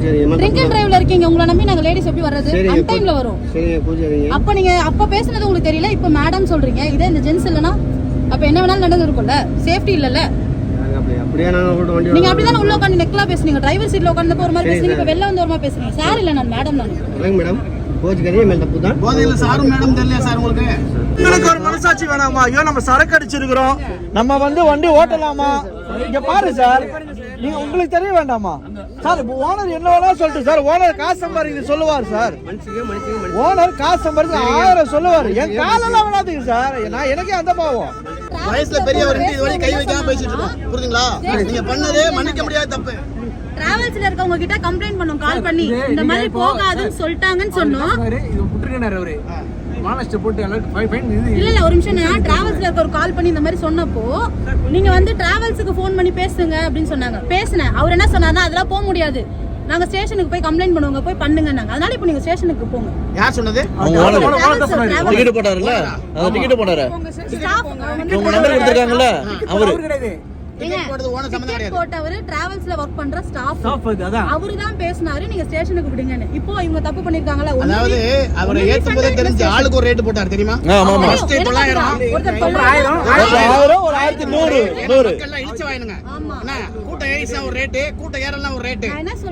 Drink and டிரைவ்ல இருக்கீங்க. உங்களை நம்பி நாங்க லேடிஸ் எப்படி வர்றது? அன் டைம்ல வரும். அப்ப நீங்க அப்ப பேசுனது உங்களுக்கு தெரியல இப்ப மேடம் சொல்றீங்க. இதே இந்த ஜென்ஸ் இல்லனா அப்ப என்ன வேணாலும் நடந்து இருக்கும்ல? சேஃப்டி இல்லல்ல? நாங்க அப்படிதான் உள்ள உட்காந்து நெக்லா பேசுனீங்க? டிரைவர் சீட்ல உட்கார்ந்தப்ப ஒரு மாதிரி பேசுனீங்க இப்ப வெளில வந்து ஒரு மாதிரி பேசுறீங்க சார். இல்ல நான் மேடம் நான். மேடம் பூஜைக்காரிங்க மேல் தப்பு தான்? போதையில சாரும் மேடம் தெரியல சார் உங்களுக்கு? உங்களுக்கு ஒரு மனசாட்சி வேணாமா? ஐயோ நம்ம சரக்கு அடிச்சிருக்கிறோம். நம்ம வந்து வண்டி ஓட்டலாமா? இங்க பாரு சார். நீங்க உங்களுக்கு தெரிய வேண்டாமா? சார் இப்போ ஓனர் என்ன வேணா சொல்லிட்டு சார் ஓனர் காசு சம்பாதிக்கிறது சொல்லுவார் சார். ஓனர் காசு சம்பாதிச்சு ஆயிரம் சொல்லுவார். என் காலெல்லாம் விடாதீங்க சார். நான் எனக்கே அந்த பாவம். வயசுல பெரியவர் இது வழி கை வைக்காம பேசிட்டு இருக்கோம். புரியுதுங்களா நீங்க பண்ணதே மன்னிக்க முடியாத தப்பு. டிராவல்ஸ்ல இருக்கவங்க கிட்ட கம்ப்ளைண்ட் பண்ணோம். கால் பண்ணி இந்த மாதிரி போகாதுன்னு சொல்லிட்டாங்கன்னு சொன்னோம். இது விட்டுருக்காரு அவரு. மானஸ்ட் போட்டு fine, fine, இது இல்ல இல்ல ஒரு நிமிஷம் நான் டிராவல்ஸ்ல இருக்க ஒரு கால் பண்ணி இந்த மாதிரி சொன்னப்போ நீங்க வந்து டிராவல்ஸுக்கு ஃபோன் பண்ணி பேசுங்க அப்படின்னு சொன்னாங்க. பேசினேன். அவர் என்ன சொன்னாருன்னா அதெல்லாம் போக முடியாது. நாங்க ஸ்டேஷனுக்கு போய் கம்ப்ளைண்ட் பண்ணுவோங்க போய் பண்ணுங்கன்னாங்க. அதனால இப்போ நீங்க ஸ்டேஷனுக்கு போங்க. யார் சொன்னது? டிக்கெட் போட்டாருல்ல? அந்த டிக்கெட் போட்டாரு உங்க நம்பர் கொடுத்துருக்காங்கல்ல? அவரு. டிக்கெட் போட்டவரு டிராவல்ஸ்ல ஒர்க் பண்ற ஸ்டாஃப் அவரு தான் பேசினாரு நீங்க ஸ்டேஷனுக்கு விடுங்கன்னு. இப்போ இவங்க தப்பு பண்ணிருக்காங்கல்ல ஒண்ணு அதாவது refund- அவரை ஒண்ணு ஏத்தும் போதே refund தெரிஞ்சு இல்ல ஆளுக்கு ஒரு ரேட் போட்டார் தெரியுமா? ஆமா ஆமா? ஒருத்தர் ஒரு இழிச்சு வாயினுங்க ஆமா. ஒரு ஏறலாம் ஒரு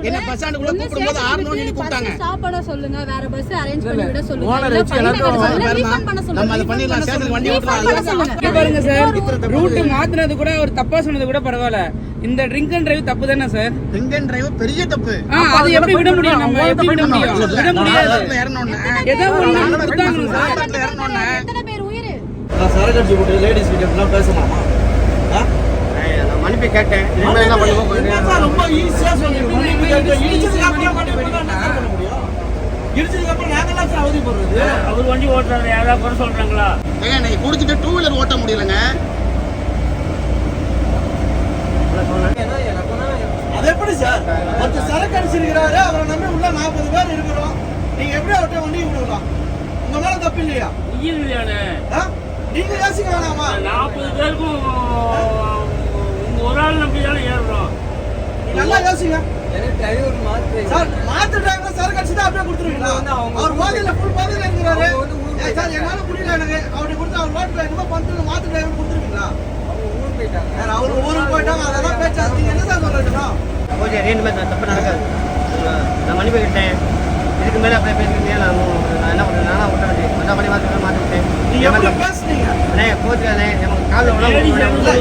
என்ன பஸ் கூப்பிடும்போது சொல்லி கூப்பிட்டாங்க. பண்ண சொல்லுங்க வேற பஸ் அரேஞ்ச் பண்ணி விட சொல்லுங்க. வச்சு பாருங்க. பண்ண சொல்லுங்க நம்ம அதை ஸ்டேஷனுக்கு வண்டி சார். ரூட் மாத்துனது கூட ஒரு தப்பா சொன்னது கூட பரவாயில்ல. இந்த ட்ரிங்க் அண்ட் டிரைவ் தப்பு தானே சார் பெங்கன் டிரைவ் பெரிய தப்பு. ஆ, அது எப்படி விட முடியும் நம்ம? எப்படி விட முடியும்? விட முடியாது. ஏதோ ஒண்ணு கொடுத்தாங்க சார் ஆலத்துல இறங்கணும்னு. எத்தனை பேர் உயிர். நான் சரக்கு அடிச்சு போட்டு லேடிஸ் கிட்ட இப்படிலாம் பேசலாமா மன்னிப்பு கேட்டேன். என்ன பண்ணுவோம்? ரொம்ப ஈஸியா கேட்டு இடிச்சதுக்கு அப்புறம் அவதிப்படுறது? அவர் வண்டி ஓட்டுறாரு யாராவது குறை சொல்றாங்களா? ஏங்க நீங்க குடிச்சிட்டு டூ வீலர் ஓட்ட முடியலங்க அது எப்படி சார். ஒருத்தர் சரக்கு அடிச்சிருக்கிறாரு. அவரை நம்பி உள்ள நாற்பது பேர் இருக்கிறோம். நீங்க எப்படி அவர்கிட்ட வண்டி விடலாம் உங்க மேல தப்பு இல்லையா? நீங்க யோசிக்க வேணாமா? நாற்பது பேருக்கும் உங்க ஒரு ஆள் நம்பி தானே ஏறுறோம். நல்லா யோசிங்க. சார் மாத்து டிரைவர் சரக்கு அடிச்சுதான் அப்படியே கொடுத்துருவீங்களா? அவர் போதையில ஃபுல் போதையில இருக்கிறாரு. சார் என்னால புரியல எனக்கு. அவர்கிட்ட கொடுத்து அவர் என்னமோ பண்ணிட்டு மாத்து டிரைவர் கொடுத்துருவீங்களா? ஊருக்கு போயிட்டாங்க அதெல்லாம் பேச்சாது நீங்க என்ன சார் சொல்லணும் தப்பு நடக்காது. நான் மன்னிப்பு கேட்டேன் இதுக்கு மேலே அப்படியே பேசுறீங்க நான் நான் என்ன பண்ணுறேன் நானும் விட்ட வேண்டிய மற்ற பண்ணி மாற்றி மாற்றி விட்டேன் நீங்க எப்படி பேசுனீங்க? அண்ணே கோச்சுக்காதே நமக்கு காலில் உடம்பு உள்ள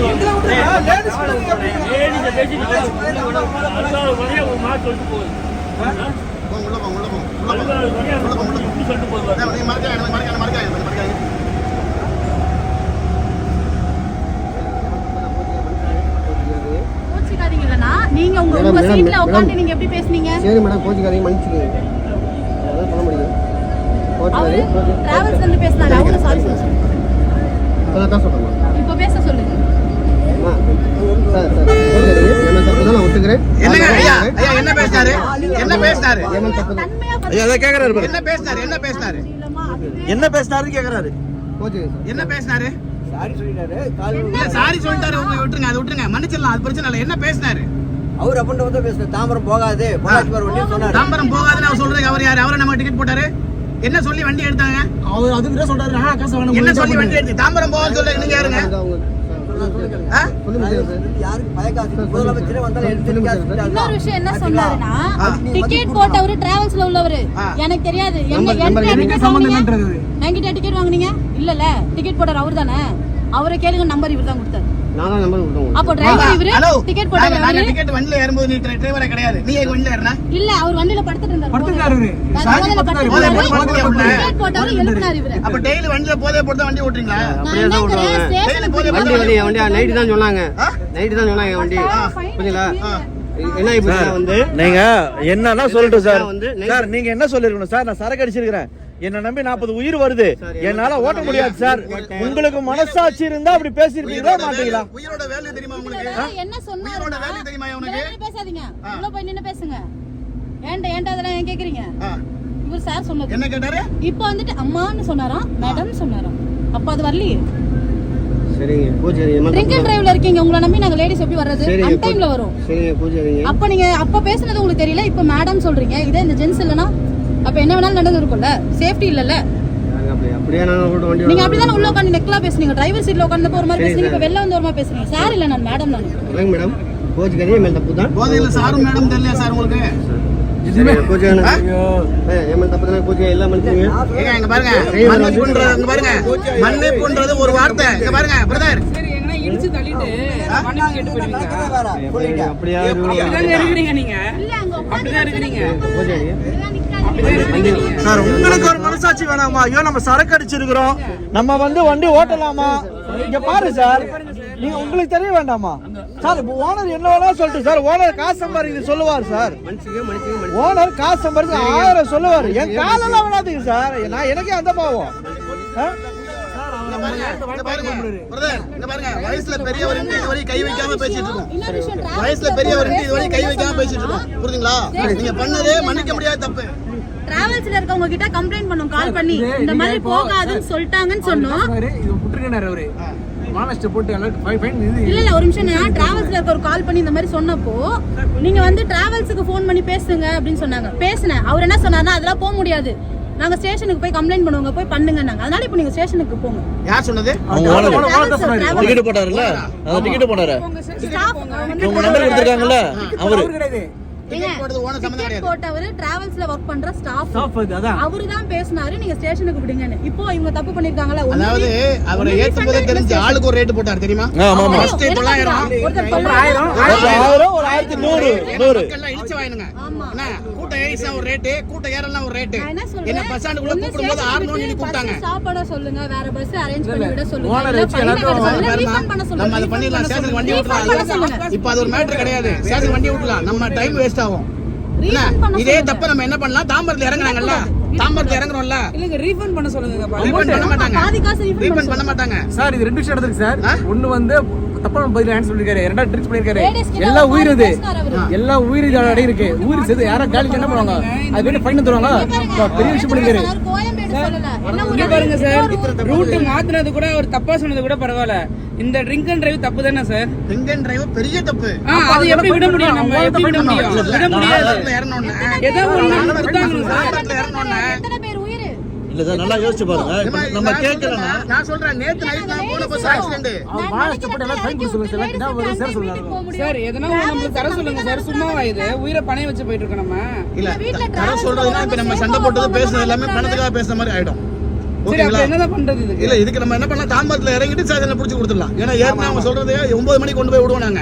போங்க, உள்ள போங்க, உள்ள போங்க. அறுபதாவது வரையும் உள்ள போங்க, உள்ள போங்க. இப்படி சொல்லிட்டு போகுது அதான் நீங்க மறக்காதீங்க, எனக்கு மறக்காதீங்க, மறக்காதீங்க, மறக்காதீங்க. கோச்சிக்காதீங்க இல்லனா நீங்க உங்க மேடம், உங்க மேடம், சீட்ல மேடம். உட்கார்ந்து நீங்க எப்படி பேசுனீங்க? சரி மேடம் கோச்சுக்காதீங்க மன்னிச்சுக்கோங்க. அதான் சொல்ல முடியும். கோச்சுக்காதீங்க. பேசினாரு. சாரி சொல்ல சொல்லுங்க அதான் இப்போ பேச சொல்லுங்க. சார் சார் என்ன பேசினாரு? என்ன பேசினாரு. என்ன பேசினாரு? என்ன பேசினாரு? என்ன பேசினாருன்னு கேக்குறாரு. சார். என்ன பேசினாரு? இல்ல சாரி சொல்லிட்டாரு. உங்க விட்டுருங்க அதை விட்டுருங்க. மன்னிச்சிடலாம் அது பிரச்சனை இல்லை. என்ன பேசினாரு? அவர் அப்பண்ட வந்து பேசுற தாம்பரம் போகாது தாம்பரம் போகாதுன்னு அவர் சொல்றதுக்கு அவர் யாரு? அவரை நம்ம டிக்கெட் போட்டாரு. என்ன சொல்லி வண்டி எடுத்தாங்க? அவர் அதுக்கு தான் சொல்றாரு நான் காசு வேணும் என்ன சொல்லி வண்டி எடுத்து தாம்பரம் போகாது சொல்ல நீங்க யாருங்க. இன்னொரு விஷயம் என்ன சொன்னாருன்னா. டிக்கெட் போட்டவரு டிராவல்ஸ்ல உள்ளவரு. எனக்கு தெரியாது. என்கிட்ட டிக்கெட் வாங்குனீங்க? இல்லல டிக்கெட் போட்டார் அவர் தானே அவரை கேளுங்க நம்பர் இவர் தான் கொடுத்தாரு. நான் நம்பர் கொடுத்தேன் அப்போ டிரைவர் இவரு டிக்கெட் போட்டாரு நாங்க டிக்கெட் வண்டியில ஏறும்போது நீ டிரைவரே கிடையாது. நீ எங்க வண்டியில ஏறினா? இல்ல அவர் வண்டியில படுத்துட்டு இருந்தாரு. படுத்துட்டாரு இவரு. சாஞ்சி படுத்துட்டு போதையில இருந்தாரு. படுத்துட்டு இருந்தாரு. டிக்கெட் போட்டவரு எழுப்பினாரு இவரு. அப்ப டெய்லி வண்டியில போதே போட்டு வண்டி ஓட்டுறீங்களா? அப்படியே என்ன தான். கேக்குறேன், ஸ்டேஷனுக்கு போய் வண்டி வண்டி வண்டி நைட்டு தான் சொன்னாங்க. ஆ? நைட்டு தான் சொன்னாங்க வண்டி. புரியுங்களா. என்ன இப்ப வந்து நீங்க என்னன்னா சொல்லட்டும் சார். வந்து சார் நீங்க என்ன சொல்லிருக்கணும்? சார் நான் சரக்கு அடிச்சிருக்கிறேன். என்ன நம்பி நாற்பது உயிர் வருது. என்னால என்ன ஓட்ட முடியாது சார். உங்களுக்கு மனசாட்சி இருந்தா அப்படி பேசிருப்பீங்களா மாட்டீங்களா? உயிரோட வேல்யூ தெரியுமா உங்களுக்கு? என்ன சொன்னாருன்னா, உயிரோட வேல்யூ தெரியுமா நின்னு பேசாதீங்க. உள்ள போய் நின்னு பேசுங்க. ஏன்டா ஏன்டா அதெல்லாம் ஏன் கேக்குறீங்க. இவர் சார் சொன்னது. என்ன கேட்டாரு? இப்போ வந்துட்டு அம்மான்னு சொன்னாராம் மேடம் சொன்னாராம். அப்ப அது வரலையே. சரிங்க பூஜாரி எம்எல்ஏ ட்ரிங்க் அண்ட் டிரைவ்ல இருக்கீங்க உங்களை நம்பி நாங்க லேடிஸ் எப்படி வர்றது? அன் டைம்ல வரும். சரிங்க பூஜாரிங்க அப்ப நீங்க அப்ப பேசுனது உங்களுக்கு தெரியல இப்ப மேடம் சொல்றீங்க. இதே இந்த ஜென்ஸ் இல்லனா என்ன வேணாலும் நடந்து இருக்கும்ல? சேஃப்டி இல்லல்ல? நாங்க அப்படிதான் உள்ள உட்காந்து நெக்லா பேசுனீங்க? டிரைவர் சீட்ல உட்கார்ந்தப்ப ஒரு மாதிரி சரி, பேசுனீங்க? இப்ப சார். வெளில வந்து ஒரு மாதிரி பேசுறீங்க. சார். இல்ல நான் மேடம் நான். மேடம் பூஜைக்காரி மேல் தப்பு தான். போதையில சாரும் மேடம் தெரியல சார் உங்களுக்கு? சரிங்க பூஜை எம்எல் தப்பு தானே? பூஜை எல்லாம் மனுஷங்க ஏங்க இங்க பாருங்க. மன்னிப்புன்றது ஒரு வார்த்தை. இங்க பாருங்க பிரதர் சரி இடிச்சு தள்ளிட்டு அப்படியா நீங்க. சார் உங்களுக்கு ஒரு மனசாட்சி வேணாமா? ஐயோ நம்ம சரக்கு அடிச்சிருக்கிறோம். நம்ம வந்து வண்டி ஓட்டலாமா? இங்க பாரு சார். நீங்க உங்களுக்கு தெரிய வேண்டாமா? சார் இப்போ ஓனர் என்ன வேணா சொல்லிட்டு சார் ஓனர் காசு சம்பாதிக்க சொல்லுவார் சார். ஓனர் காசு சம்பாதிச்சு ஆயிரம் சொல்லுவார். என் காலெல்லாம் விடாதீங்க சார். நான் எனக்கே அந்த பாவம். வயசுல பெரியவர் கை வைக்காம பேசிட்டு இருக்கோம். வயசுல பெரியவர் இது வரைக்கும் கை வைக்காம பேசிட்டு இருக்கோம். புரியுதுங்களா? நீங்க பண்ணதே மன்னிக்க முடியாத தப்பு. டிராவல்ஸ்ல இருக்கவங்க கிட்ட கம்ப்ளைண்ட் பண்ணோம். கால் பண்ணி இந்த மாதிரி போகாதுன்னு சொல்லிட்டாங்கன்னு சொன்னோம். மானஸ்ட போட்டு இல்ல இல்ல ஒரு நிமிஷம் நான் டிராவல்ஸ்ல இருக்க ஒரு கால் பண்ணி இந்த மாதிரி சொன்னப்போ நீங்க வந்து டிராவல்ஸுக்கு ஃபோன் பண்ணி பேசுங்க அப்படின்னு சொன்னாங்க. பேசினேன். அவர் என்ன சொன்னாருன்னா அதெல்லாம் போக முடியாது. நாங்க ஸ்டேஷனுக்கு போய் கம்ப்ளைண்ட் பண்ணுவாங்க போய் பண்ணுங்க அதனால இப்போ நீங்க ஸ்டேஷனுக்கு போங்க. யார் சொன்னது? அவங்க டிக்கெட் போட்டாருல அந்த டிக்கெட் போனாரு. உங்க நம்பர் கொடுத்திருக்காங்கல அவரு. போட்டவர் ஒர்க் பண்ற ஸ்டாஃப் அவரு தான் நீங்க ஸ்டேஷனுக்கு விடுங்கன்னு. இப்போ இவங்க தப்பு பண்ணிருக்காங்களா? அதாவது தெரிஞ்சு ஆளுக்கு ஒரு ரேட் போட்டாரு தெரியுமா? ஆமா ஆமா. ரெண்டாயிரத்தி நூறு நூறு. இடிச்சு வாங்கினுங்க. கூட்டம் ஏறிச்சுனா ஒரு ரேட்டு கூட்டம் ஏறலாம் ஒரு ரேட்டு என்ன பஸ் ஸ்டாண்டுக்குள்ள கூப்பிடும் போது ஆறு மணி கூப்பிட்டாங்க. சாப்பிட சொல்லுங்க வேற பஸ் அரேஞ்ச் பண்ணி விட சொல்லுங்க. நம்ம அதை பண்ணிடலாம். ஸ்டேஷனுக்கு வண்டி விட்டுலாம் இப்போ அது ஒரு மேட்டர் கிடையாது. ஸ்டேஷனுக்கு வண்டி விட்டுலாம் நம்ம டைம் வேஸ்ட் ஆகும். இதே தப்பு நம்ம என்ன பண்ணலாம்? தாம்பரத்துல இறங்குறாங்கல்ல? தாம்பரத்துல இறங்குறோம்ல? இல்லங்க ரீஃபண்ட் பண்ண சொல்லுங்க. ரீஃபண்ட் பண்ண மாட்டாங்க. ரீஃபண்ட் பண்ண மாட்டாங்க. சார் இது ரெண்டு விஷயம் நடந்துருக்கு சார். ஒன்னு வந்து தப்பான பதில் ஆன்சர் பண்ணிருக்காரு ரெண்டாவது ட்ரிக்ஸ் பண்ணிருக்காரு ஒரு உயிர் இது. எல்லாம் உயிர் இது அடி இருக்கு. உயிர் சேர்த்து யாரா காலிக்கு என்ன பண்ணுவாங்க? அது போயிட்டு ஃபைன் தருவாங்க பெரிய விஷயம் பண்ணிருக்காரு பாருங்க சார். ரூட் மாத்துனது கூட ஒரு தப்பா சொன்னது கூட பரவாயில்ல. இந்த ட்ரிங்க் அண்ட் டிரைவ் தப்பு தானே சார்? ட்ரிங்க் டிரைவ் பெரிய தப்பு. அது எப்படி விட முடியும் நம்ம? எப்படி விட முடியும்? விட முடியாது. ஏதோ ஒண்ணு சார் தாம்பரத்துல இறங்கணும்னு எத்தனை பேர் உயிர் இல்ல சார் நல்லா யோசிச்சு பாருங்க. நம்ம கேட்கலன்னா நான் சொல்றேன் நேத்து நைட் நான் போன பஸ் ஆக்சிடென்ட் கொடுத்து சொல்லுங்க சார் ஒரு சார் சொல்லுங்க சார் எதனா நம்மளுக்கு தர சொல்லுங்க சார். சும்மாவா இது? உயிரை பணைய வச்சு போயிட்டு இருக்கோம் நம்ம இல்ல தர சொல்றதுன்னா இப்ப நம்ம சண்டை போட்டது பேசுறது எல்லாமே பணத்துக்காக பேசுற மாதிரி ஆயிடும். ஓகேங்களா? இல்ல இதுக்கு நம்ம என்ன பண்ணலாம்? தாம்பரத்துல இறங்கிட்டு சாதனை புடிச்சு கொடுத்துடலாம். ஏன்னா ஏற்கனவே அவங்க சொல்றது ஒன்பது மணிக்கு கொண்டு போய் விடுவோம் நாங்க.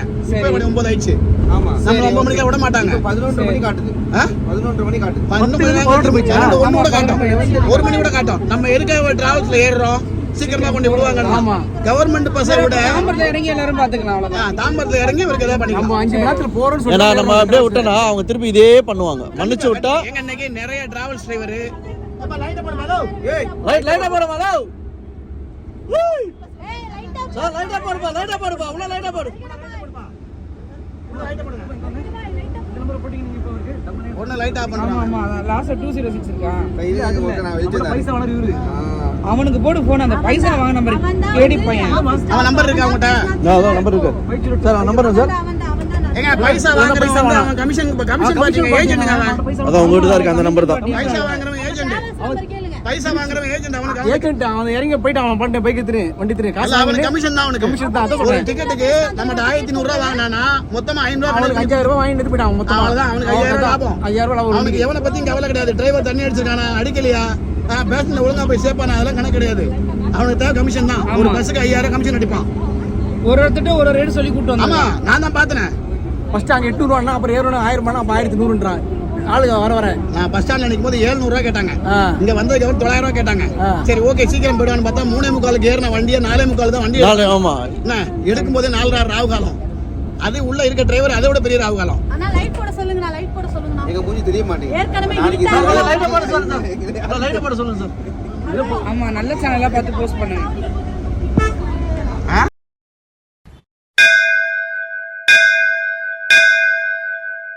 மணி ஒன்பது ஆயிடுச்சு. ஆமா. நம்ம ஒன்பது மணிக்கு விட மாட்டாங்க. பதினொன்று மணி காட்டுது. ஆ? பதினொன்று மணி காட்டுது. பன்னெண்டு மணி நேரம் காட்டும். கூட ஒரு மணி கூட காட்டும். நம்ம எதுக்காக டிராவல்ஸ்ல ஏறுறோம். சீக்கிரமா கொண்டு விடுவாங்க ஆமா. கவர்மெண்ட் விட தாம்பரத்துல இறங்கி எல்லாரும் பாத்துக்கலாம் அவ்வளவுதான். ஆ, தாம்பரத்துல இறங்கி இவருக்கு எதாவது பண்ணிக்கலாம். நம்ம அஞ்சு மணி நேரத்துல போறோம்னு ஏன்னா சொல்லி நம்ம அப்படியே விட்டோம்னா அவங்க திருப்பி இதே பண்ணுவாங்க. மன்னிச்சு விட்டா எங்க இன்னைக்கு நிறைய டிராவல்ஸ் டிரைவர் லைட்டா போடுமா லவ் சார் லைட்டா போடுப்பா லைட்டா போடுப்பா உள்ள லைட்டா போடு. ஒண்ணு லைட் ஆஃப் ஆமா லாஸ்ட் டூ ஜீரோ சிக்ஸ் இருக்கான் இது அது ஓகே நான் வச்சுட்டேன் பைசா வளர் இவரு. அவனுக்கு போடு போன் அந்த பைசா வாங்க நம்பர் கேடி பையன். அவன் நம்பர் இருக்கா அவங்ககிட்ட அதான் நம்பர் இருக்கு. Sir number sir. ஏங்க பைசா வாங்குறவன் வந்து அவன் கமிஷன் கமிஷன் பாத்தீங்க ஏஜென்ட்ங்க அவன் அதான் உங்ககிட்ட தான் இருக்கு அந்த நம்பர் தான். பைசா வாங்குறவன் ஏஜென்ட் பைசா வாங்குறவன் ஏஜென்ட் அவனுக்கு அவன் ஏஜென்ட் அவன் இறங்கி போயிட்டு அவன் பண்ணிட்டு பைக் எடுத்துரு வண்டி எடுத்துரு காசு அவனுக்கு கமிஷன் தான் அவனுக்கு. கமிஷன் தான் அதான் ஒரு டிக்கெட்டுக்கு நம்ம ஆயிரத்தி நூறு ரூபா வாங்கினானா மொத்தமா ஐநூறு ரூபா அவனுக்கு அஞ்சாயிரம் ரூபாய் வாங்கிட்டு போயிட்டான் அவன் மொத்தமா. அவ்வளவுதான் அவனுக்கு ஐயாயிரம் ரூபா லாபம். ஐயாயிரம் லாபம். அவனுக்கு எவனை பத்தியும் கவலை கிடையாது. டிரைவர் தண்ணி அடிச்சிருக்கானா? அடிக்கலையா? பேசன்ல ஒழுங்கா போய் சேர்ப்பானா அதெல்லாம் கணக்கு கிடையாது. அவனுக்கு தேவை கமிஷன் தான். ஒரு பஸ்ஸுக்கு ஐயாயிரம் கமிஷன் அடிப்பான். ஒரு ஒருத்தட்ட ஒரு ரேட் சொல்லி கூட்டு ஆமா நான் தான் பார்த்தேன் ஃபர்ஸ்ட் அங்க எட்நூறுவானா அப்புறம் ஏறணும் ஆயிரம் ரூபாய் அப்புறம் ஆயிரத்தி நூறுன்றான். ஆளுங்க வர வர. நான் பஸ் ஸ்டாண்ட்ல நிற்கும் போது ஏழுநூறு ரூபா கேட்டாங்க. இங்க வந்ததுக்கு அப்புறம் தொள்ளாயிரம் ரூபா கேட்டாங்க. சரி ஓகே சீக்கிரம் போயிடுவான்னு பார்த்தா மூணே முக்காலுக்கு ஏறின வண்டியை நாலே முக்கால் தான் வண்டி நாலு ஆமா. என்ன எடுக்கும் போதே நாலு ராவு காலம். அது உள்ள இருக்க டிரைவர் அதை விட பெரிய ராவு காலம். அண்ணா லைட் போட சொல்லுங்க நான் லைட் போட சொல்லுங்க எங்க மூஞ்சி தெரிய மாட்டேங்குது. ஆமா நல்ல சேனலா பார்த்து போஸ்ட் பண்ணுங்க.